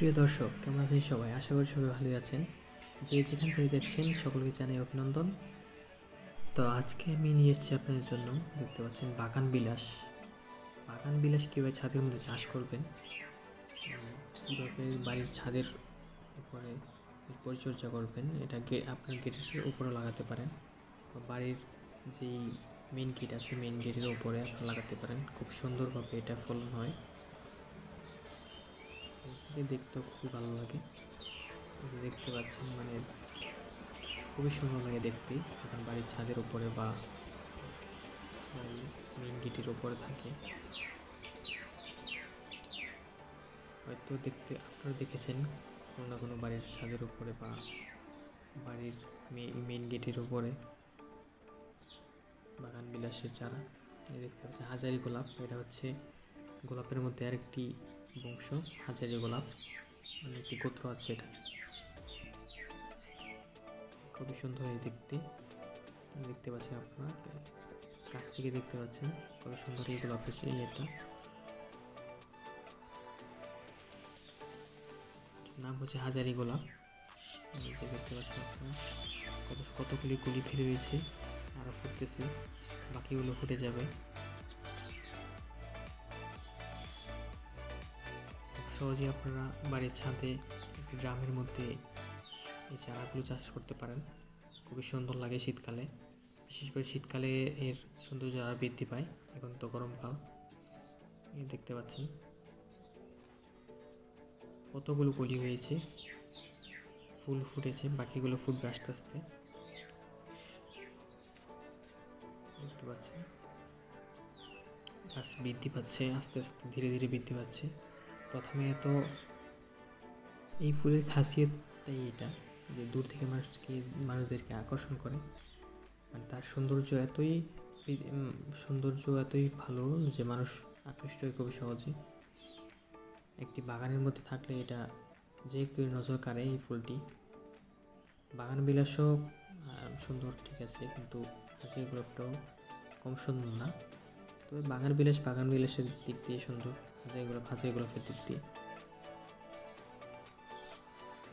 প্রিয় দর্শক, কেমন আছেন সবাই? আশা করি সবাই ভালোই আছেন। যে যেখান থেকে দেখছেন, সকলকে জানাই অভিনন্দন। তো আজকে আমি নিয়ে এসেছি আপনাদের জন্য, দেখতে পাচ্ছেন, বাগান বিলাস। বাগান বিলাস কীভাবে ছাদের মধ্যে চাষ করবেন? কীভাবে বাড়ির ছাদের উপরে পরিচর্যা করবেন? এটা আপনার গেটের উপরে লাগাতে পারেন। বাড়ির যেই মেন গেট আছে মেন গেটের উপরে আপনারা লাগাতে পারেন। খুব সুন্দরভাবে এটা ফলন হয়। থেকে দেখতেও খুবই ভালো লাগে। যে দেখতে পাচ্ছেন মানে খুবই সুন্দর লাগে দেখতে। এখন বাড়ির ছাদের উপরে বা মেন গেটের উপরে থাকে। হয়তো দেখতে আপনারা দেখেছেন, কোনো না কোনো বাড়ির ছাদের উপরে বা বাড়ির মেন গেটের উপরে। বাগান বিলাসের চারা। দেখতে পাচ্ছেন, হাজারি গোলাপ। এটা হচ্ছে গোলাপের মধ্যে আরেকটি বংশ, হাজারি গোলাপ মানে একটি গোত্র আছে এটা। খুবই সুন্দর হয় দেখতে। দেখতে পাচ্ছেন আপনারা, কাছ থেকে দেখতে পাচ্ছেন কত সুন্দর এই গোলাপের সেই এটা নাম হচ্ছে হাজারি গোলাপ। এই দেখতে পাচ্ছেন আপনার, কত কতগুলি গুলি ফিরে রয়েছে আরও ফুটতেছে, বাকিগুলো ফুটে যাবে। সহজেই আপনারা বাড়ির ছাদে একটি গ্রামের মধ্যে এই চারাগুলো চাষ করতে পারেন। খুবই সুন্দর লাগে শীতকালে। বিশেষ করে শীতকালে এর সৌন্দর্য আরও বৃদ্ধি পায় এখন তো গরমকাল। দেখতে পাচ্ছেন। কতগুলো কলি হয়েছে। ফুল ফুটেছে, বাকিগুলো ফুটবে আস্তে আস্তে। দেখতে পাচ্ছেন। গাছ বৃদ্ধি পাচ্ছে, আস্তে আস্তে ধীরে ধীরে বৃদ্ধি পাচ্ছে। প্রথমে তো এই ফুলের খাসিয়তটাই এটা, যে দূর থেকে মানুষকে, মানুষদেরকে আকর্ষণ করে। মানে তার সৌন্দর্য এতই সৌন্দর্য এতই ভালো যে মানুষ আকৃষ্ট হয় খুবই সহজে একটি বাগানের মধ্যে থাকলে এটা যে কেউ নজর কাড়ে এই ফুলটি। বাগান বিলাসও সুন্দর, ঠিক আছে, কিন্তু হাসি গোলাপটাও কম সুন্দর না। তবে বাগান বিলাস, বাগান বিলাসের দিক দিয়ে সুন্দর। হাজারি গোলাপ হাজারি গোলাপের দিক দিয়ে।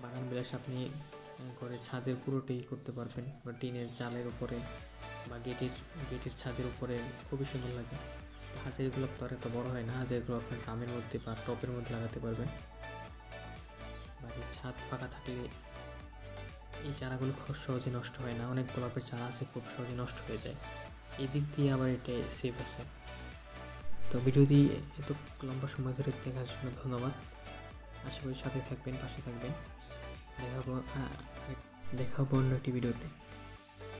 বাগান বিলাস আপনি ঘরের ছাদের পুরোটাই করতে পারবেন, বা টিনের চালের উপরে, বা গেটের গেটের ছাদের উপরে, খুবই সুন্দর লাগে। হাজারি গোলাপ তো আর এত বড় হয় না হাজারি গোলাপ আপনার ড্রামের মধ্যে বা টপের মধ্যে লাগাতে পারবেন। বাড়ির ছাদ ফাঁকা থাকলে এই চারাগুলো খুব সহজে নষ্ট হয় না, অনেক গোলাপের চারা আছে, খুব সহজে নষ্ট হয়ে যায়। এই দিক দিয়ে আমার এটা সেফ আছে। তো ভিডিওটি এত লম্বা সময় ধরে দেখার জন্য ধন্যবাদ। আশা করি সাথে থাকবেন পাশে থাকবেন। দেখা আহ, দেখা অন্য একটি ভিডিওতে।